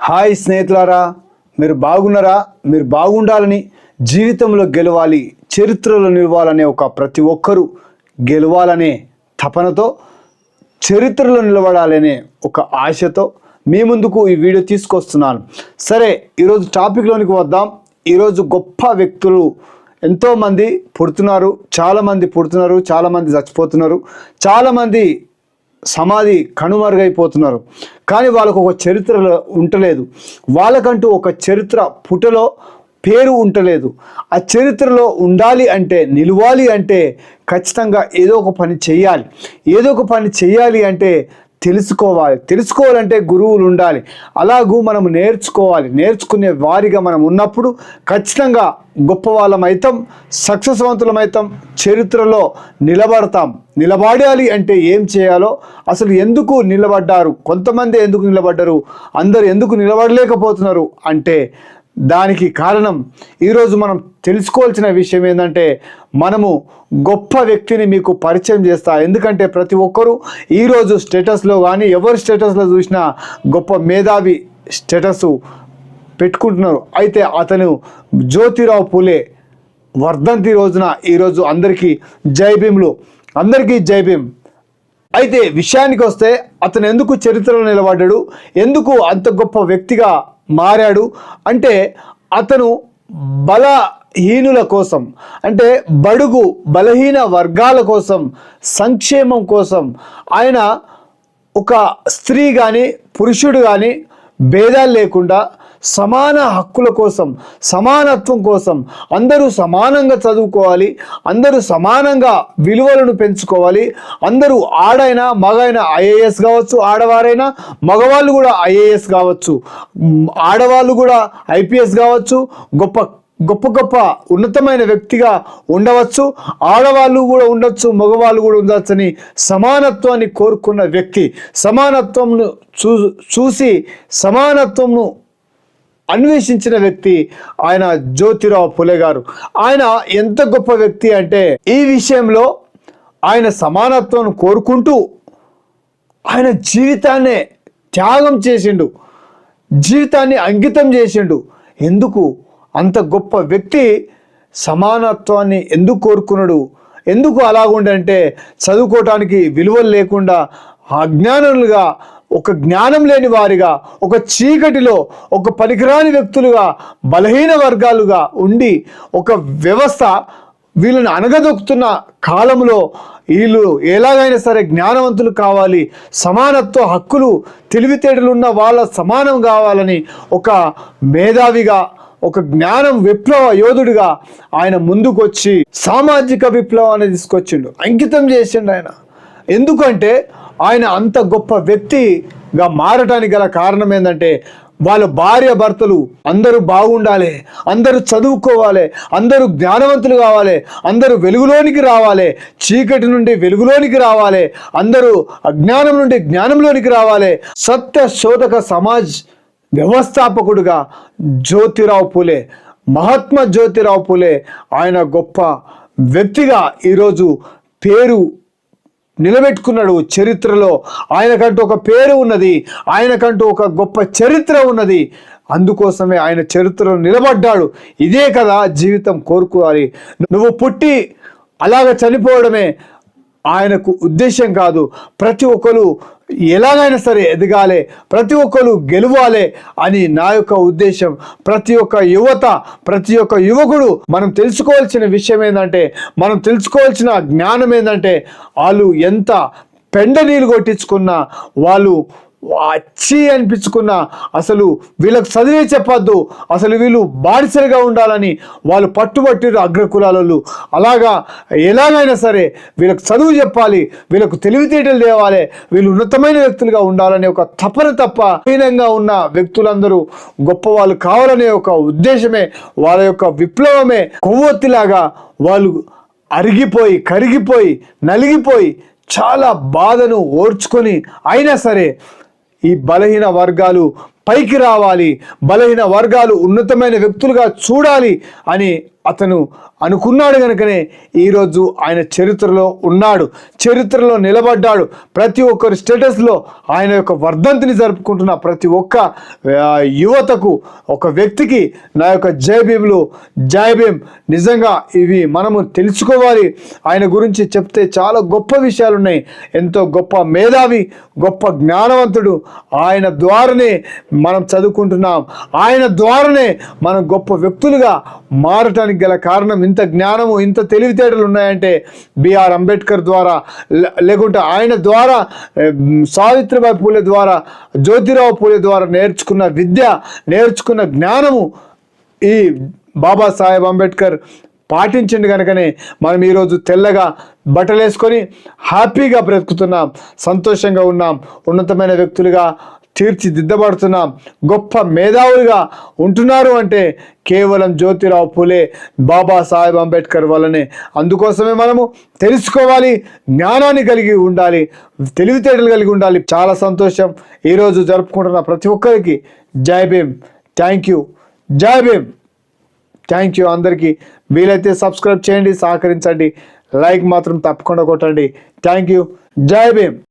Hi స్నేహితులారా మీరు బాగున్నారా? మీరు బాగుండాలని జీవితంలో గెలవాలి చరిత్రలో నిలవాలనే ఒక ప్రతి ఒక్కరూ గెలవాలనే తపనతో చరిత్రలో నిలబడాలనే ఒక ఆశతో మీ ముందుకు ఈ వీడియో తీసుకొస్తున్నాను. సరే ఈరోజు టాపిక్లోనికి వద్దాం. ఈరోజు గొప్ప వ్యక్తులు ఎంతోమంది పుడుతున్నారు చాలామంది పుడుతున్నారు చాలామంది చచ్చిపోతున్నారు చాలామంది సమాధి కనుమరుగైపోతున్నారు. కానీ వాళ్ళకు ఒక చరిత్ర ఉండలేదు. వాళ్ళకంటూ ఒక చరిత్ర పుటలో పేరు ఉండలేదు. ఆ చరిత్రలో ఉండాలి అంటే నిలవాలి అంటే ఖచ్చితంగా ఏదో ఒక పని చేయాలి. ఏదో ఒక పని చేయాలి అంటే తెలుసుకోవాలి. తెలుసుకోవాలంటే గురువులు ఉండాలి. అలాగూ మనం నేర్చుకోవాలి. నేర్చుకునే వారిగా మనం ఉన్నప్పుడు ఖచ్చితంగా గొప్ప వాళ్ళమైతం సక్సెస్వంతులమైతం చరిత్రలో నిలబడతాం. నిలబడాలి అంటే ఏం చేయాలో? అసలు ఎందుకు నిలబడ్డారు? కొంతమంది ఎందుకు నిలబడ్డారు? అందరు ఎందుకు నిలబడలేకపోతున్నారు? అంటే దానికి కారణం ఈరోజు మనం తెలుసుకోవాల్సిన విషయం ఏంటంటే మనము గొప్ప వ్యక్తిని మీకు పరిచయం చేస్తా. ఎందుకంటే ప్రతి ఒక్కరూ ఈరోజు స్టేటస్లో కానీ ఎవరి స్టేటస్లో చూసినా గొప్ప మేధావి స్టేటస్ పెట్టుకుంటున్నారు. అయితే అతను జ్యోతిరావు పూలే వర్ధంతి రోజున ఈరోజు అందరికీ జైభీమ్లు అందరికీ జైభీం అయితే విషయానికి వస్తే అతను ఎందుకు చరిత్రలో నిలబడ్డాడు? ఎందుకు అంత గొప్ప వ్యక్తిగా మారాడు. అంటే అతను బలహీనుల కోసం అంటే బడుగు బలహీన వర్గాల కోసం సంక్షేమం కోసం ఆయన ఒక స్త్రీ కానీ పురుషుడు కానీ భేదాలు లేకుండా సమాన హక్కుల కోసం సమానత్వం కోసం అందరూ సమానంగా చదువుకోవాలి అందరూ సమానంగా విలువలను పెంచుకోవాలి అందరూ ఆడైనా మగైనా ఐఏఎస్ కావచ్చు ఆడవారైనా మగవాళ్ళు కూడా ఐఏఎస్ కావచ్చు ఆడవాళ్ళు కూడా ఐపీఎస్ కావచ్చు గొప్ప గొప్ప గొప్ప ఉన్నతమైన వ్యక్తిగా ఉండవచ్చు. ఆడవాళ్ళు కూడా ఉండొచ్చు మగవాళ్ళు కూడా ఉండొచ్చని సమానత్వాన్ని కోరుకున్న వ్యక్తి సమానత్వంను చూ చూసి సమానత్వంను అన్వేషించిన వ్యక్తి ఆయన జ్యోతిరావు పులే గారు. ఆయన ఎంత గొప్ప వ్యక్తి అంటే ఈ విషయంలో ఆయన సమానత్వం కోరుకుంటూ ఆయన జీవితాన్నే త్యాగం చేసిండు. జీవితాన్ని అంకితం చేసిండు. ఎందుకు? అంత గొప్ప వ్యక్తి సమానత్వాన్ని ఎందుకు కోరుకున్నాడు? ఎందుకు అలాగుండంటే చదువుకోవటానికి విలువలు లేకుండా అజ్ఞానులుగా ఒక జ్ఞానం లేని వారిగా ఒక చీకటిలో ఒక పనికిరాని వ్యక్తులుగా బలహీన వర్గాలుగా ఉండి ఒక వ్యవస్థ వీళ్ళని అనగదొక్కుతున్న కాలంలో వీళ్ళు ఎలాగైనా సరే జ్ఞానవంతులు కావాలి సమానత్వ హక్కులు తెలివితేటలు ఉన్న వాళ్ళ సమానం కావాలని ఒక మేధావిగా ఒక జ్ఞానం విప్లవ యోధుడిగా ఆయన ముందుకొచ్చి సామాజిక విప్లవాన్ని తీసుకొచ్చిండు అంకితం చేసిండు ఆయన. ఎందుకంటే ఆయన అంత గొప్ప వ్యక్తిగా మారటానికి గల కారణం ఏంటంటే వాళ్ళ భార్య భర్తలు అందరూ బాగుండాలి అందరూ చదువుకోవాలి అందరూ జ్ఞానవంతులు కావాలి అందరూ వెలుగులోనికి రావాలి చీకటి నుండి వెలుగులోనికి రావాలి అందరూ అజ్ఞానం నుండి జ్ఞానంలోనికి రావాలి. సత్య శోధక సమాజ్ వ్యవస్థాపకుడుగా జ్యోతిరావు పూలే మహాత్మా జ్యోతిరావు పూలే ఆయన గొప్ప వ్యక్తిగా ఈరోజు పేరు నిలబెట్టుకున్నాడు చరిత్రలో. ఆయనకంటూ ఒక పేరు ఉన్నది ఆయనకంటూ ఒక గొప్ప చరిత్ర ఉన్నది. అందుకోసమే ఆయన చరిత్రలో నిలబడ్డాడు. ఇదే కదా జీవితం కోరుకోవాలి. నువ్వు పుట్టి అలాగ చనిపోవడమే ఆయనకు ఉద్దేశం కాదు. ప్రతి ఒక్కరు ఎలాగైనా సరే ఎదగాలి ప్రతి ఒక్కరు గెలవాలి అని నా యొక్క ఉద్దేశం. ప్రతి ఒక్క యువత ప్రతి ఒక్క యువకుడు మనం తెలుసుకోవాల్సిన విషయం ఏంటంటే మనం తెలుసుకోవాల్సిన జ్ఞానం ఏంటంటే వాళ్ళు ఎంత పెండ నీళ్ళు కొట్టించుకున్నా వాళ్ళు వచ్చి అనిపించుకున్న అసలు వీళ్ళకి చదివే చెప్పొద్దు. అసలు వీళ్ళు బాడిసరిగా ఉండాలని వాళ్ళు పట్టుబట్టిరు అగ్రకులాలు అలాగా ఎలాగైనా సరే వీళ్ళకి చదువు చెప్పాలి వీళ్ళకు తెలివితేటలు తేవాలి వీళ్ళు ఉన్నతమైన వ్యక్తులుగా ఉండాలనే ఒక తపన తప్ప హీనంగా ఉన్న వ్యక్తులందరూ గొప్ప వాళ్ళు కావాలనే ఒక ఉద్దేశమే వాళ్ళ యొక్క విప్లవమే కొవ్వొత్తిలాగా వాళ్ళు అరిగిపోయి కరిగిపోయి నలిగిపోయి చాలా బాధను ఓర్చుకొని అయినా సరే ఈ బలహీన వర్గాలు పైకి రావాలి బలహీన వర్గాలు ఉన్నతమైన వ్యక్తులుగా చూడాలి అని అతను అనుకున్నాడు కనుకనే ఈరోజు ఆయన చరిత్రలో ఉన్నాడు చరిత్రలో నిలబడ్డాడు. ప్రతి ఒక్కరి స్టేటస్లో ఆయన యొక్క వర్ధంతిని జరుపుకుంటున్న ప్రతి ఒక్క యువతకు ఒక వ్యక్తికి నా యొక్క జై భీములు జై భీమ్ నిజంగా ఇవి మనము తెలుసుకోవాలి. ఆయన గురించి చెప్తే చాలా గొప్ప విషయాలు ఉన్నాయి ఎంతో గొప్ప మేధావి గొప్ప జ్ఞానవంతుడు. ఆయన ద్వారానే మనం చదువుకుంటున్నాం. ఆయన ద్వారానే మనం గొప్ప వ్యక్తులుగా మారటానికి గల కారణం ఇంత జ్ఞానము ఇంత తెలివితేటలు ఉన్నాయంటే బిఆర్ అంబేద్కర్ ద్వారా లేకుంటే ఆయన ద్వారా సావిత్రిబాయి పూలే ద్వారా జ్యోతిరావు పూలే ద్వారా నేర్చుకున్న విద్య నేర్చుకున్న జ్ఞానము ఈ బాబాసాహెబ్ అంబేద్కర్ పాటించండి కనుకనే మనం ఈరోజు తెల్లగా బట్టలేసుకొని హ్యాపీగా బ్రతుకుతున్నాం సంతోషంగా ఉన్నాం ఉన్నతమైన వ్యక్తులుగా తీర్చిదిద్దబడుతున్న గొప్ప మేధావులుగా ఉంటున్నారు అంటే కేవలం జ్యోతిరావు పూలే బాబాసాహెబ్ అంబేద్కర్ వల్లనే. అందుకోసమే మనము తెలుసుకోవాలి జ్ఞానాన్ని కలిగి ఉండాలి తెలివితేటలు కలిగి ఉండాలి. చాలా సంతోషం ఈరోజు జరుపుకుంటున్న ప్రతి ఒక్కరికి. జై భీమ్. Thank you. జై భీమ్. థ్యాంక్ యూ అందరికీ. వీలైతే సబ్స్క్రైబ్ చేయండి సహకరించండి. లైక్ మాత్రం తప్పకుండా కొట్టండి. Thank you. జై భీమ్.